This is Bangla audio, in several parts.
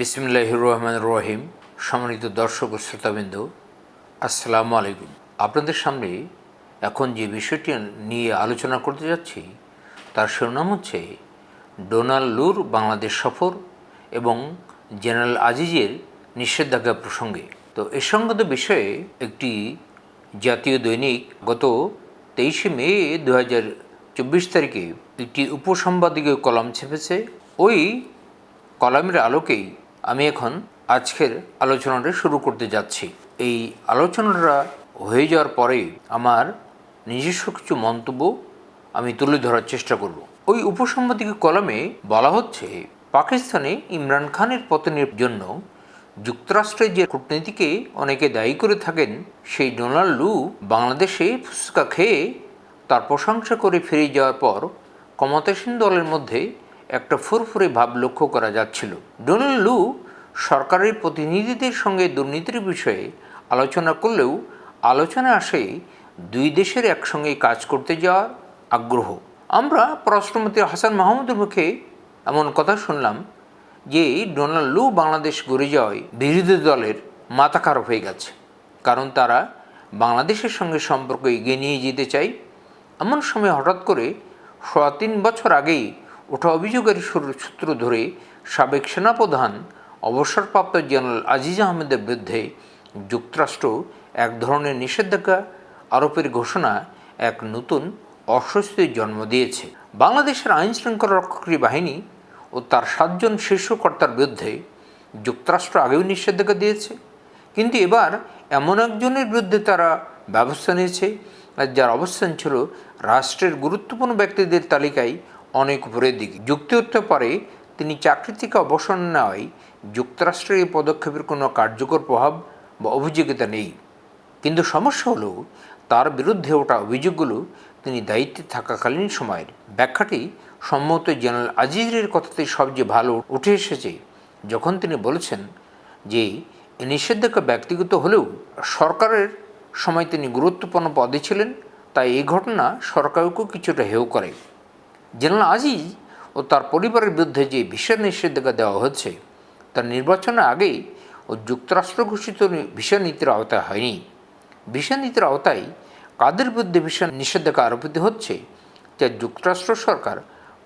বিসমিল্লাহ রহমান রহিম সম্মানিত দর্শক ও শ্রোতাবৃন্দ, আসসালামু আলাইকুম। আপনাদের সামনে এখন যে বিষয়টি নিয়ে আলোচনা করতে যাচ্ছি, তার শিরোনাম হচ্ছে ডোনাল্ড লুর বাংলাদেশ সফর এবং জেনারেল আজিজের নিষেধাজ্ঞা প্রসঙ্গে। তো এ সংক্রান্ত বিষয়ে একটি জাতীয় দৈনিক গত তেইশে মে দু হাজার চব্বিশ তারিখে একটি উপসম্পাদকীয় কলাম ছেপেছে। ওই কলামের আলোকেই আমি এখন আজকের আলোচনাটা শুরু করতে যাচ্ছি। এই আলোচনাটা হয়ে যাওয়ার পরে আমার নিজস্ব কিছু মন্তব্য আমি তুলে ধরার চেষ্টা করব। ওই উপসম্পাদকীয় কলামে বলা হচ্ছে, পাকিস্তানে ইমরান খানের পতনের জন্য যুক্তরাষ্ট্রের যে কূটনীতিকে অনেকে দায়ী করে থাকেন, সেই ডোনাল্ড লু বাংলাদেশে ফুচকা খেয়ে তার প্রশংসা করে ফিরে যাওয়ার পর ক্ষমতাসীন দলের মধ্যে একটা ফুরফুরে ভাব লক্ষ্য করা যাচ্ছিল। ডোনাল্ড লু সরকারের প্রতিনিধিদের সঙ্গে দুর্নীতির বিষয়ে আলোচনা করলেও আলোচনা আসে দুই দেশের একসঙ্গে কাজ করতে যাওয়ার আগ্রহ। আমরা পররাষ্ট্রমন্ত্রী হাসান মাহমুদের মুখে এমন কথা শুনলাম যে ডোনাল্ড লু বাংলাদেশ গড়ে যাওয়ায় বিরোধী দলের মাথা খারাপ হয়ে গেছে। কারণ তারা বাংলাদেশের সঙ্গে সম্পর্ক এগিয়ে নিয়ে যেতে চায়। এমন সময় হঠাৎ করে সোয়া তিন বছর আগেই ওঠা অভিযোগের সূত্র ধরে সাবেক সেনাপ্রধান, অবসরপ্রাপ্ত জেনারেল আজিজ আহমেদের বিরুদ্ধে যুক্তরাষ্ট্র এক ধরনের নিষেধাজ্ঞা আরোপের ঘোষণা এক নতুন অস্বস্তির জন্ম দিয়েছে। বাংলাদেশের আইন শৃঙ্খলা রক্ষাকারী বাহিনী ও তার সাতজন শীর্ষ কর্তার বিরুদ্ধে যুক্তরাষ্ট্র আগেও নিষেধাজ্ঞা দিয়েছে, কিন্তু এবার এমন একজনের বিরুদ্ধে তারা ব্যবস্থা নিয়েছে, যার অবস্থান ছিল রাষ্ট্রের গুরুত্বপূর্ণ ব্যক্তিদের তালিকায় অনেক উপরের দিকে। যুক্তি উঠতে পারে, তিনি চাকরি থেকে অবসর নেওয়ায় যুক্তরাষ্ট্রের এই পদক্ষেপের কোনো কার্যকর প্রভাব বা অভিযোগিতা নেই। কিন্তু সমস্যা হলো, তার বিরুদ্ধে ওঠা অভিযোগগুলো তিনি দায়িত্বে থাকাকালীন সময়ের। ব্যাখ্যাটি সম্মত জেনারেল আজিজের কথাতে সবচেয়ে ভালো উঠে এসেছে, যখন তিনি বলেছেন যে নিষেধাজ্ঞা ব্যক্তিগত হলেও সরকারের সময় তিনি গুরুত্বপূর্ণ পদে ছিলেন, তাই এই ঘটনা সরকারকেও কিছুটা হেয় করে। জেনারেল আজিজ ও তার পরিবারের বিরুদ্ধে যে ভিসা নিষেধাজ্ঞা দেওয়া হচ্ছে, তার নির্বাচনের আগে ও যুক্তরাষ্ট্র ঘোষিত ভিসা নীতির আওতায় হয়নি। ভিসা নীতির আওতায় কাদের বিরুদ্ধে ভিসা নিষেধাজ্ঞা আরোপিত হচ্ছে যা যুক্তরাষ্ট্র সরকার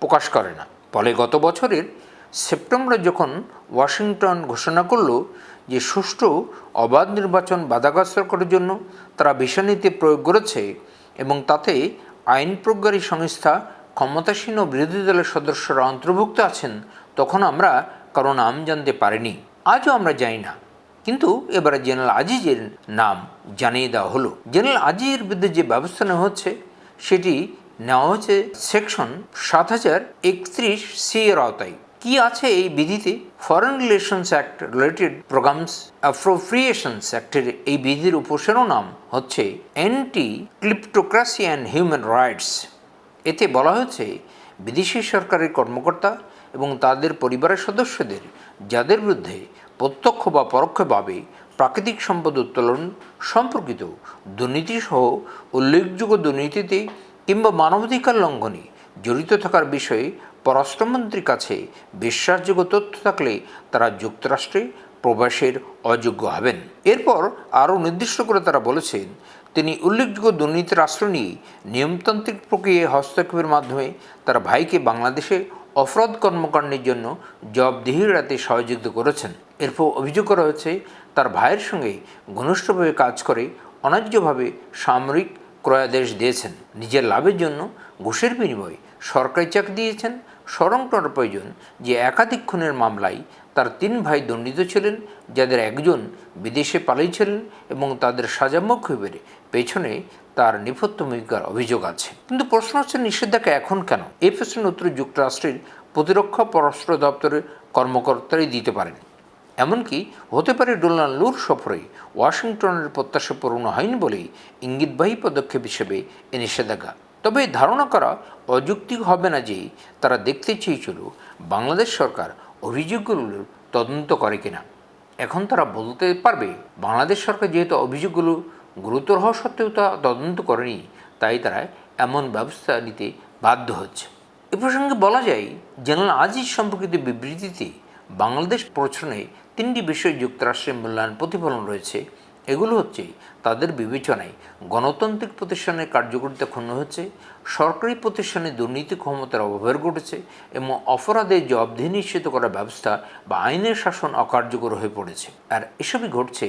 প্রকাশ করে না। ফলে গত বছরের সেপ্টেম্বরে যখন ওয়াশিংটন ঘোষণা করল যে সুষ্ঠু অবাধ নির্বাচন বাধাগ্রস্ত করার জন্য তারা ভিসা নীতি প্রয়োগ করেছে এবং তাতে আইন প্রজ্ঞারী সংস্থা ক্ষমতাসীন ও বিরোধী দলের সদস্যরা অন্তর্ভুক্ত আছেন, তখন আমরা কারও নাম জানতে পারিনি। আজও আমরা জানি না। কিন্তু এবারে জেনারেল আজিজের নাম জানিয়ে দেওয়া হলো। জেনারেল আজিজের বিরুদ্ধে যে ব্যবস্থা নেওয়া হচ্ছে, সেটি নেওয়া হচ্ছে সেকশন সাত হাজার একত্রিশ সি এর আওতায়। কি আছে এই বিধিতে? Foreign relations act related programs appropriations অ্যাক্টের এই বিধির উপশিরোনাম হচ্ছে anti kleptocracy and human rights এতে বলা হয়েছে, বিদেশি সরকারের কর্মকর্তা এবং তাদের পরিবারের সদস্যদের, যাদের বিরুদ্ধে প্রত্যক্ষ বা পরোক্ষভাবে প্রাকৃতিক সম্পদ উত্তোলন সম্পর্কিত দুর্নীতিসহ উল্লেখযোগ্য দুর্নীতিতে কিংবা মানবাধিকার লঙ্ঘনে জড়িত থাকার বিষয়ে পররাষ্ট্রমন্ত্রীর কাছে বিশ্বাসযোগ্য তথ্য থাকলে তারা যুক্তরাষ্ট্রে প্রবাসের অযোগ্য হবেন। এরপর আরও নির্দিষ্ট করে তারা বলেছেন তিনি উল্লেখযোগ্য দুর্নীতির আশ্রয় নিয়ে নিয়মতান্ত্রিক প্রক্রিয়ায় হস্তক্ষেপের মাধ্যমে তার ভাইকে বাংলাদেশে অপরাধ কর্মকাণ্ডের জন্য জবাবদিহি রাতে সহযোগিতা করেছেন। এরপর অভিযোগ করা হয়েছে, তার ভাইয়ের সঙ্গে ঘনিষ্ঠভাবে কাজ করে অন্যায্যভাবে সামরিক ক্রয়াদেশ দিয়েছেন। নিজের লাভের জন্য ঘুষের বিনিময়ে সরকারি চাকরি দিয়েছেন। স্মরণ করার প্রয়োজন যে একাধিক খুনের মামলায় তার তিন ভাই দণ্ডিত ছিলেন, যাদের একজন বিদেশে পালিয়েছিলেন এবং তাদের সাজামুখের পেছনে তার নেপথ্য ভূমিকার অভিযোগ আছে। কিন্তু প্রশ্ন হচ্ছে, নিষেধাজ্ঞা এখন কেন? এই প্রশ্নের উত্তর যুক্তরাষ্ট্রের প্রতিরক্ষা পররাষ্ট্র দপ্তরের কর্মকর্তারাই দিতে পারেন। এমনকি হতে পারে, ডোনাল্ড লুর সফরে ওয়াশিংটনের প্রত্যাশা পূরণ হয়নি বলেই ইঙ্গিতবাহী পদক্ষেপ হিসেবে এ নিষেধাজ্ঞা। তবে ধারণা করা অযৌক্তিক হবে না যে তারা দেখতে চেয়েছিল, বাংলাদেশ সরকার অভিযোগগুলোর তদন্ত করে কিনা? এখন তারা বলতে পারবে, বাংলাদেশ সরকার যেহেতু অভিযোগগুলো গুরুতর হওয়া সত্ত্বেও তা তদন্ত করেনি, তাই তারা এমন ব্যবস্থা নিতে বাধ্য হচ্ছে। এ প্রসঙ্গে বলা যায়, জেনারেল আজিজ সম্পর্কিত বিবৃতিতে বাংলাদেশ প্রশ্নে তিনটি বিষয় যুক্তরাষ্ট্রের মূল্যায়ন প্রতিফলন রয়েছে। এগুলো হচ্ছে তাদের বিবেচনায় গণতান্ত্রিক প্রতিষ্ঠানের কার্যকরিতা ক্ষুণ্ণ হচ্ছে, সরকারি প্রতিষ্ঠানে দুর্নীতি ক্ষমতার অপব্যবহার ঘটেছে এবং অপরাধের জবাবদিহি নিশ্চিত করার ব্যবস্থা বা আইনের শাসন অকার্যকর হয়ে পড়েছে। আর এসবই ঘটছে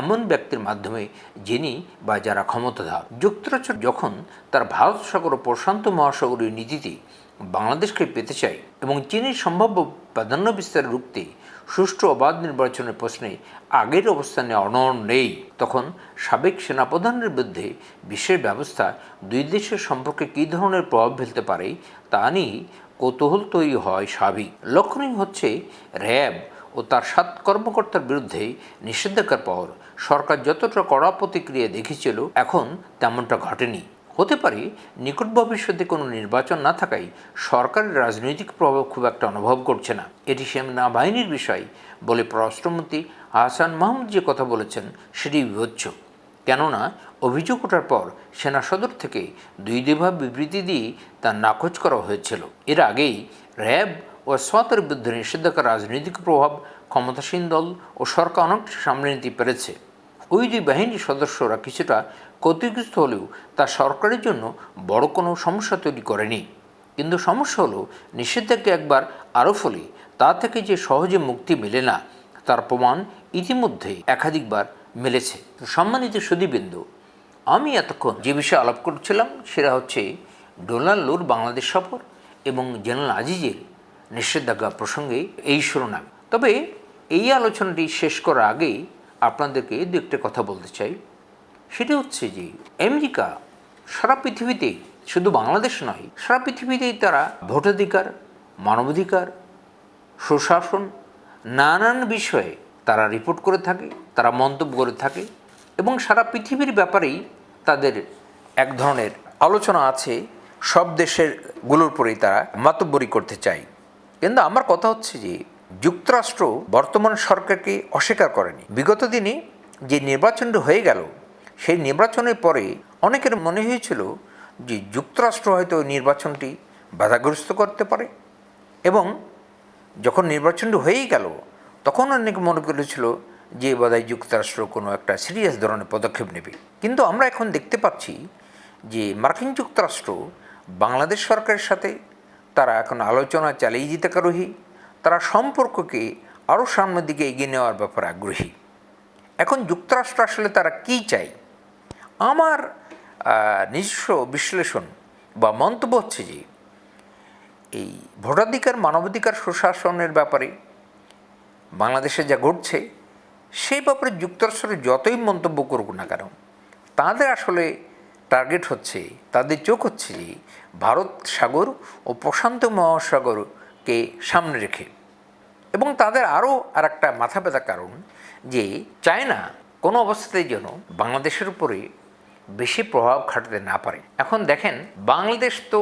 এমন ব্যক্তির মাধ্যমে যিনি বা যারা ক্ষমতাধর। যুক্তরাষ্ট্র যখন তার ভারত সাগর প্রশান্ত মহাসাগরীয় নীতিতে বাংলাদেশকে পেতে চায় এবং চীনের সম্ভাব্য প্রাধান্য বিস্তার রুখতে সুষ্ঠু অবাধ নির্বাচনের প্রশ্নে আগের অবস্থানে অনড় নেই। তখন সাবেক সেনাপ্রধানের বিরুদ্ধে বিশ্বের ব্যবস্থা দুই দেশের সম্পর্কে কী ধরনের প্রভাব ফেলতে পারে তা নিয়ে কৌতূহল তৈরি হয় স্বাভাবিক লক্ষণীয় হচ্ছে র্যাব ও তার সাত কর্মকর্তার বিরুদ্ধে নিষেধাজ্ঞার পর সরকার যতটা কড়া প্রতিক্রিয়া দেখেছিল, এখন তেমনটা ঘটেনি। হতে পারে নিকট ভবিষ্যতে কোনো নির্বাচন না থাকায় সরকারের রাজনৈতিক প্রভাব খুব একটা অনুভব করছে না। এটি সেনাবাহিনীর বিষয় বলে পররাষ্ট্রমন্ত্রী আহসান মাহমুদ যে কথা বলেছেন সেটি বিভচ্ছ কেননা, অভিযোগ ওঠার পর সেনা সদর থেকে দুই দুইভাবে বিবৃতি দিয়ে তা নাকচ করা হয়েছিল। এর আগেই র্যাব ও সতের বিরুদ্ধে নিষেধাজ্ঞার রাজনৈতিক প্রভাব ক্ষমতাসীন দল ও সরকার অনেকটা সামলে নিতে পেরেছে। ওই দুই বাহিনীর সদস্যরা কিছুটা ক্ষতিগ্রস্ত হলেও তা সরকারের জন্য বড় কোনো সমস্যা তৈরি করেনি। কিন্তু সমস্যা হলো, নিষেধাজ্ঞা একবার আরও ফলে তা থেকে যে সহজে মুক্তি মেলে না, তার প্রমাণ ইতিমধ্যে একাধিকবার মিলেছে। সম্মানিত সুদীবিন্দু আমি এতক্ষণ যে বিষয়ে আলাপ করছিলাম সেটা হচ্ছে ডোনাল্ড লোর বাংলাদেশ সফর এবং জেনারেল আজিজের নিষেধাজ্ঞা প্রসঙ্গে এই শিরোনাম। তবে এই আলোচনাটি শেষ করার আগেই আপনাদেরকে দু একটা কথা বলতে চাই। সেটা হচ্ছে যে, আমেরিকা সারা পৃথিবীতে শুধু বাংলাদেশ নয়, সারা পৃথিবীতেই তারা ভোটাধিকার, মানবাধিকার, সুশাসন, নানান বিষয়ে তারা রিপোর্ট করে থাকে, তারা মন্তব্য করে থাকে এবং সারা পৃথিবীর ব্যাপারেই তাদের এক ধরনের আলোচনা আছে, সব দেশেরগুলোর পরেই তারা মাতব্বরি করতে চায়। কিন্তু আমার কথা হচ্ছে যে যুক্তরাষ্ট্র বর্তমান সরকারকে অস্বীকার করেনি। বিগত দিনে যে নির্বাচনটা হয়ে গেল, সেই নির্বাচনের পরে অনেকের মনে হয়েছিল যে যুক্তরাষ্ট্র হয়তো নির্বাচনটি বাধাগ্রস্ত করতে পারে এবং যখন নির্বাচনটি হয়েই গেল, তখন অনেকে মনে করেছিল যে বোধহয় যুক্তরাষ্ট্র কোনো একটা সিরিয়াস ধরনের পদক্ষেপ নেবে। কিন্তু আমরা এখন দেখতে পাচ্ছি যে মার্কিন যুক্তরাষ্ট্র বাংলাদেশ সরকারের সাথে তারা এখন আলোচনা চালিয়ে যেতে আগ্রহী। তারা সম্পর্ককে আরও সামনের দিকে এগিয়ে নেওয়ার ব্যাপারে আগ্রহী। এখন যুক্তরাষ্ট্র আসলে তারা কী চায়? আমার নিজস্ব বিশ্লেষণ বা মন্তব্য হচ্ছে যে, এই ভোটাধিকার, মানবাধিকার সুশাসনের ব্যাপারে বাংলাদেশে যা ঘটছে, সেই ব্যাপারে যুক্তরাষ্ট্র যতই মন্তব্য করুক না কেন, তাদের আসলে টার্গেট হচ্ছে, তাদের চোখ হচ্ছে যে, ভারত সাগর ও প্রশান্ত মহাসাগরকে সামনে রেখে। এবং তাদের আরও আর একটা মাথা ব্যথা কারণ যে চায়না কোনো অবস্থাতেই যেন বাংলাদেশের উপরে বেশি প্রভাব খাটাতে না পারে। এখন দেখেন, বাংলাদেশ তো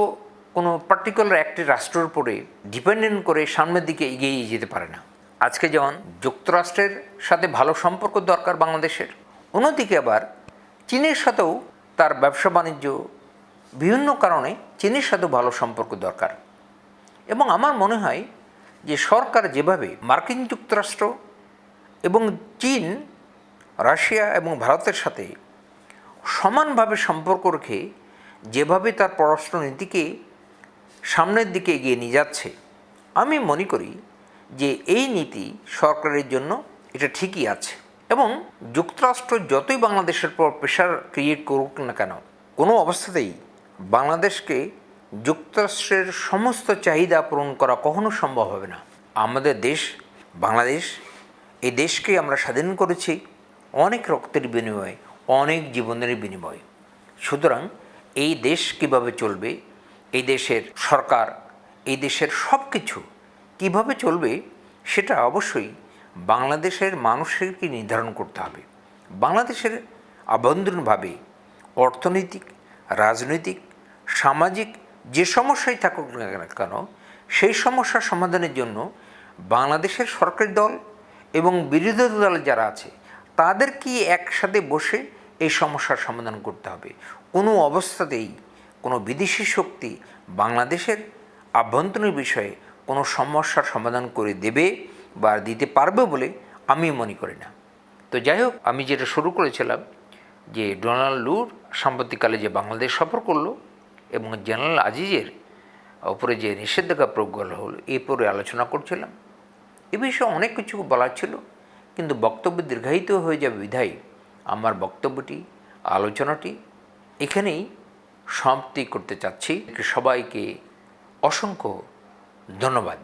কোনো পার্টিকুলার একটি রাষ্ট্রের উপরে ডিপেন্ডেন্ট করে সামনের দিকে এগিয়ে যেতে পারে না। আজকে যেমন যুক্তরাষ্ট্রের সাথে ভালো সম্পর্ক দরকার বাংলাদেশের, অন্যদিকে আবার চীনের সাথেও তার ব্যবসা বাণিজ্য বিভিন্ন কারণে চীনের সাথেও ভালো সম্পর্ক দরকার। এবং আমার মনে হয় যে সরকার যেভাবে মার্কিন যুক্তরাষ্ট্র এবং চীন, রাশিয়া এবং ভারতের সাথে সমানভাবে সম্পর্ক রেখে যেভাবে তার পররাষ্ট্রনীতিকে সামনের দিকে এগিয়ে নিয়ে যাচ্ছে, আমি মনে করি যে এই নীতি সরকারের জন্য এটা ঠিকই আছে। এবং যুক্তরাষ্ট্র যতই বাংলাদেশের পর প্রেশার ক্রিয়েট করুক না কেন, কোনো অবস্থাতেই বাংলাদেশকে যুক্তরাষ্ট্রের সমস্ত চাহিদা পূরণ করা কখনো সম্ভব হবে না। আমাদের দেশ, বাংলাদেশ, এই দেশকে আমরা স্বাধীন করেছি অনেক রক্তের বিনিময়ে, অনেক জীবনের বিনিময়ে। সুতরাং এই দেশ কীভাবে চলবে, এই দেশের সরকার, এই দেশের সব কিছু কীভাবে চলবে, সেটা অবশ্যই বাংলাদেশের মানুষেরকে নির্ধারণ করতে হবে। বাংলাদেশের আভ্যন্তরীণভাবে অর্থনৈতিক, রাজনৈতিক, সামাজিক যে সমস্যাই থাকুক না কেন সেই সমস্যার সমাধানের জন্য বাংলাদেশের সরকারি দল এবং বিরোধী দল যারা আছে তাদের কি একসাথে বসে এই সমস্যার সমাধান করতে হবে। কোনো অবস্থাতেই কোনো বিদেশি শক্তি বাংলাদেশের আভ্যন্তরীণ বিষয়ে কোনো সমস্যার সমাধান করে দেবে বা দিতে পারবে বলে আমি মনে করি না। তো যাই হোক, আমি যেটা শুরু করেছিলাম যে ডোনাল্ড লুর সাম্প্রতিককালে যে বাংলাদেশ সফর করল এবং জেনারেল আজিজের ওপরে যে নিষেধাজ্ঞা প্রজ্ঞাল হল হলো এই পরে আলোচনা করছিলাম। এ বিষয়ে অনেক কিছু বলার ছিল, কিন্তু বক্তব্য দীর্ঘায়িত হয়ে যাবে বিধায় আমার বক্তব্যটি, আলোচনাটি এখানেই সমাপ্তি করতে চাচ্ছি। সবাইকে অসংখ্য ধন্যবাদ।